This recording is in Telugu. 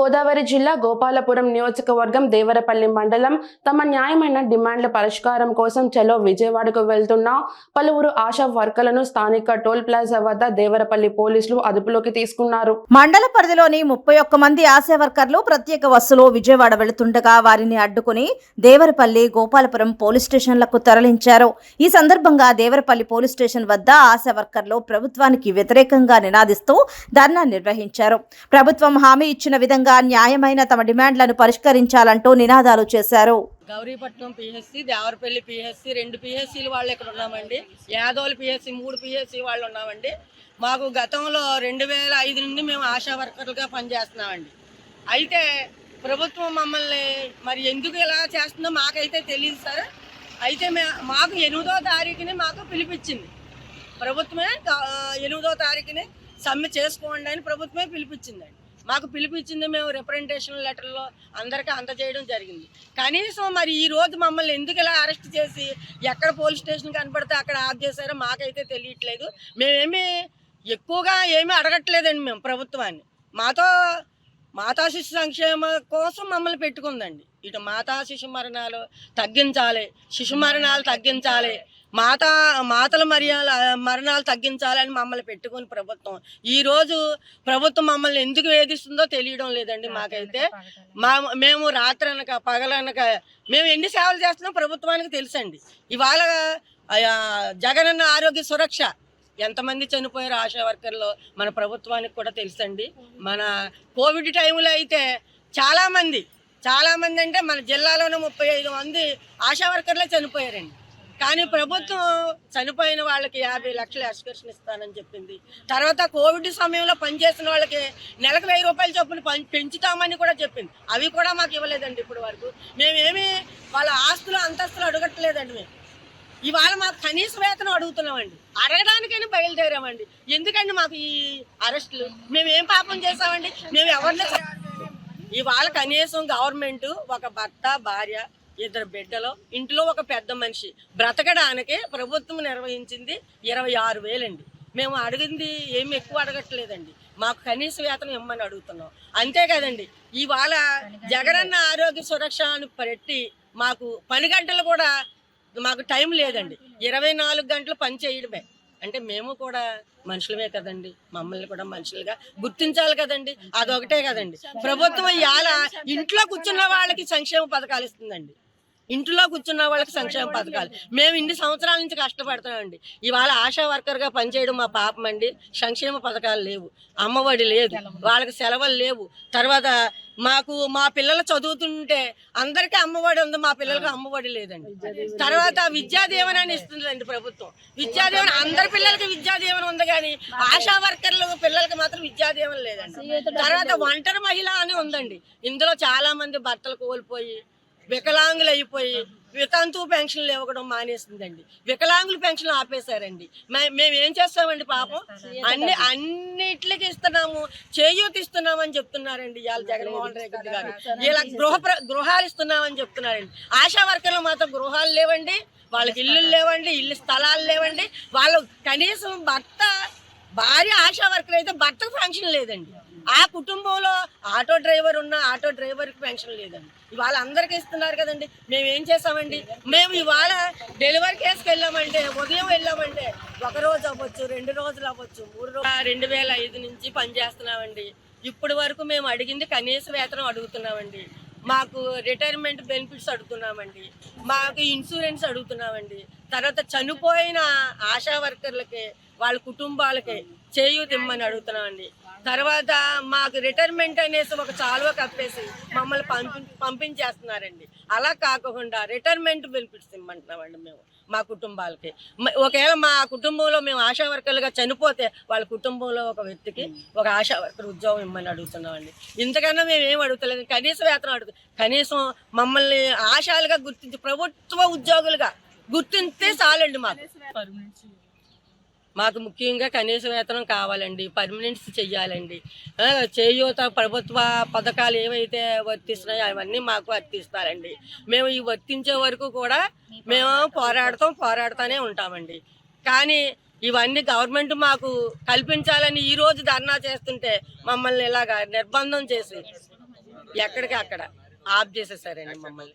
గోదావరి జిల్లా గోపాలపురం నియోజకవర్గం దేవరపల్లి మండలం. తమ న్యాయమైన డిమాండ్ల పరిష్కారం కోసం చలో విజయవాడకు వెళ్తున్న. పలువురు ఆశా వర్కర్లను స్థానిక టోల్ ప్లాజా వద్ద దేవరపల్లి పోలీసులు అదుపులోకి తీసుకున్నారు. మండల పరిధిలోని ముప్పై ఒక్క మంది ఆశా వర్కర్లు ప్రత్యేక బస్సులో విజయవాడ వెళుతుండగా వారిని అడ్డుకుని దేవరపల్లి గోపాలపురం పోలీస్ స్టేషన్లకు తరలించారు. ఈ సందర్భంగా దేవరపల్లి పోలీస్ స్టేషన్ వద్ద ఆశా వర్కర్లు ప్రభుత్వానికి వ్యతిరేకంగా నినాదిస్తూ ధర్నా నిర్వహించారు. ప్రభుత్వం హామీ ఇచ్చిన విధంగా న్యాయమైన తమ డిమాండ్లను పరిష్కరించాలంటూ నినాదాలు చేశారు. గౌరీపట్నం పిహెచ్సి దేవరపల్లి పిహెచ్సి రెండు పిహెచ్సిలు వాళ్ళు ఇక్కడ ఉన్నామండి. యాదవులు పిహెచ్సి మూడు పిహెచ్సి వాళ్ళు ఉన్నామండి. మాకు గతంలో రెండు వేల ఐదు నుండి మేము ఆశా వర్కర్లుగా పనిచేస్తున్నామండి. అయితే ప్రభుత్వం మమ్మల్ని మరి ఎందుకు ఇలా చేస్తుందో మాకైతే తెలియదు సార్. అయితే మాకు ఎనిమిదో తారీఖుని మాకు పిలిపించింది. ప్రభుత్వమే ఎనిమిదో తారీఖుని సమ్మె చేసుకోండి అని ప్రభుత్వమే పిలిపించిందండి. మాకు పిలిపించింది మేము రిప్రజెంటేషన్ లెటర్లో అందరికీ అందజేయడం జరిగింది. కనీసం మరి ఈ రోజు మమ్మల్ని ఎందుకు ఇలా అరెస్ట్ చేసి ఎక్కడ పోలీస్ స్టేషన్ కనపడితే అక్కడ ఆఫ్ చేశారో మాకైతే తెలియట్లేదు. మేమేమి ఎక్కువగా ఏమీ అడగట్లేదండి మేము ప్రభుత్వాన్ని. మాతో మాతా శిశు సంక్షేమ కోసం మమ్మల్ని పెట్టుకుందండి. ఇటు మాతా శిశు మరణాలు తగ్గించాలి శిశు మరణాలు తగ్గించాలి మాతా మాతల మర్యాల మరణాలు తగ్గించాలని మమ్మల్ని పెట్టుకుని ప్రభుత్వం. ఈ రోజు ప్రభుత్వం మమ్మల్ని ఎందుకు వేధిస్తుందో తెలియడం లేదండి మాకైతే. మా మేము రాత్రి అనక పగలనక మేము ఎన్ని సేవలు చేస్తున్నాం ప్రభుత్వానికి తెలుసండి. ఇవాళ జగనన్న ఆరోగ్య సురక్ష. ఎంతమంది చనిపోయారు ఆశా వర్కర్లు మన ప్రభుత్వానికి కూడా తెలుసండి. మన కోవిడ్ టైంలో అయితే చాలామంది చాలామంది అంటే మన జిల్లాలోనే ముప్పై ఐదు మంది ఆశా వర్కర్లే చనిపోయారండి. కానీ ప్రభుత్వం చనిపోయిన వాళ్ళకి యాభై లక్షలు ఎక్స్కర్షన్ ఇస్తానని చెప్పింది. తర్వాత కోవిడ్ సమయంలో పనిచేసిన వాళ్ళకి నెలకు వెయ్యి రూపాయల చొప్పున పెంచుతామని కూడా చెప్పింది. అవి కూడా మాకు ఇవ్వలేదండి ఇప్పటి వరకు. మేమేమి వాళ్ళ ఆస్తులు అంతస్తులు అడగట్లేదండి మేము. ఇవాళ మాకు కనీస వేతనం అడుగుతున్నామండి. అడగడానికైనా బయలుదేరామండి. ఎందుకండి మాకు ఈ అరెస్టులు? మేము ఏం పాపం చేసామండి మేము ఎవరిని ఇవాళ కనీసం గవర్నమెంట్ ఒక భర్త భార్య ఇద్దరు బిడ్డలు. ఇంట్లో ఒక పెద్ద మనిషి. బ్రతకడానికి ప్రభుత్వం నిర్వహించింది ఇరవై ఆరు వేలండి. మేము అడిగింది ఏమి ఎక్కువ అడగట్లేదండి. మాకు కనీస వేతనం ఇమ్మని అడుగుతున్నాం. అంతే కదండి. ఇవాళ జగనన్న ఆరోగ్య సురక్ష అని పెట్టి మాకు పని గంటలు కూడా మాకు టైం లేదండి. ఇరవై నాలుగు గంటలు పని చేయడమే. అంటే మేము కూడా మనుషులమే కదండి. మమ్మల్ని కూడా మనుషులుగా గుర్తించాలి కదండి. అదొకటే కదండి. ప్రభుత్వం ఇవాళ ఇంట్లో కూర్చున్న వాళ్ళకి సంక్షేమ పథకాలు ఇస్తుందండి. ఇంట్లో కూర్చున్న వాళ్ళకి సంక్షేమ పథకాలు. మేము ఇన్ని సంవత్సరాల నుంచి కష్టపడుతున్నామండి. ఇవాళ ఆశా వర్కర్గా పనిచేయడం మా పాపం అండి. సంక్షేమ పథకాలు లేవు. అమ్మఒడి లేదు. వాళ్ళకి సెలవులు లేవు. తర్వాత మాకు మా పిల్లలు చదువుతుంటే అందరికీ అమ్మఒడి ఉంది. మా పిల్లలకి అమ్మఒడి లేదండి. తర్వాత విద్యాదీవన అని ఇస్తుందండి ప్రభుత్వం. విద్యాదీవన అందరి పిల్లలకి విద్యా దీవెన ఉంది కానీ ఆశా వర్కర్లు పిల్లలకి మాత్రం విద్యాదీవన లేదండి. తర్వాత ఒంటరి మహిళ అని ఉందండి. ఇందులో చాలా మంది భర్తలు కోల్పోయి వికలాంగులు అయిపోయి వితంతు పెన్షన్లు ఇవ్వడం మానేసిందండి. వికలాంగుల పెన్షన్లు ఆపేశారండి. మే- మేము ఏం చేస్తామండి పాపం? అన్ని అన్నిట్లకి ఇస్తున్నాము. చేయూత ఇస్తున్నామని చెప్తున్నారండి ఇవాళ జగన్మోహన్ రెడ్డి గారు. ఇలా గృహ ప్ర- గృహాలు ఇస్తున్నామని చెప్తున్నారండి. ఆశా వర్కర్లు మాత్రం గృహాలు లేవండి వాళ్ళకి ఇల్లు లేవండి ఇల్లు స్థలాలు లేవండి. వాళ్ళు కనీసం భర్త భార్య ఆశా వర్కర్ అయితే భర్తకు పెన్షన్ లేదండి. ఆ కుటుంబంలో ఆటో డ్రైవర్ ఉన్న ఆటో డ్రైవర్కి పెన్షన్ లేదండి. ఇవాళ అందరికి ఇస్తున్నారు కదండి. మేము ఏం చేసామండి? మేము ఇవాళ డెలివరీ కేసుకి వెళ్ళామంటే ఉదయం వెళ్ళామంటే ఒక రోజు అవ్వచ్చు రెండు రోజులు అవ్వచ్చు మూడు రోజులు. రెండు వేల ఐదు నుంచి పనిచేస్తున్నామండి ఇప్పటి వరకు మేము అడిగింది కనీస వేతనం అడుగుతున్నామండి. మాకు రిటైర్మెంట్ బెనిఫిట్స్ అడుగుతున్నామండి. మాకు ఇన్సూరెన్స్ అడుగుతున్నామండి. తర్వాత చనిపోయిన ఆశా వర్కర్లకి వాళ్ళ కుటుంబాలకి చేయూత ఇమ్మని అడుగుతున్నామండి. తర్వాత మాకు రిటైర్మెంట్ అనేసి ఒక చాలువ కప్పేసి మమ్మల్ని పంపి పంపించేస్తున్నారండి. అలా కాకుండా రిటైర్మెంట్ బెనిఫిట్స్ ఇమ్మంటున్నామండి మేము మా కుటుంబాలకి. ఒకవేళ మా కుటుంబంలో మేము ఆశా వర్కర్లుగా చనిపోతే వాళ్ళ కుటుంబంలో ఒక వ్యక్తికి ఒక ఆశా వర్కర్ ఉద్యోగం ఇమ్మని అడుగుతున్నామండి. ఇంతకన్నా మేము ఏం అడుగుతలేదు కనీస వేతనం అడుగు కనీసం మమ్మల్ని ఆశాలుగా గుర్తించి ప్రభుత్వ ఉద్యోగులుగా గుర్తించే చాలండి మాకు. మాకు ముఖ్యంగా కనీస వేతనం కావాలండి పర్మనెంట్స్ చెయ్యాలండి. చేయూత ప్రభుత్వ పథకాలు ఏవైతే వర్తిస్తున్నాయో అవన్నీ మాకు వర్తిస్తారండి. మేము ఈ వర్తించే వరకు కూడా మేము పోరాడతాం పోరాడుతూనే ఉంటామండి. కానీ ఇవన్నీ గవర్నమెంట్ మాకు కల్పించాలని ఈ రోజు ధర్నా చేస్తుంటే మమ్మల్ని ఇలాగా నిర్బంధం చేసి ఎక్కడికి అక్కడ ఆఫ్ చేసేసారండి మమ్మల్ని.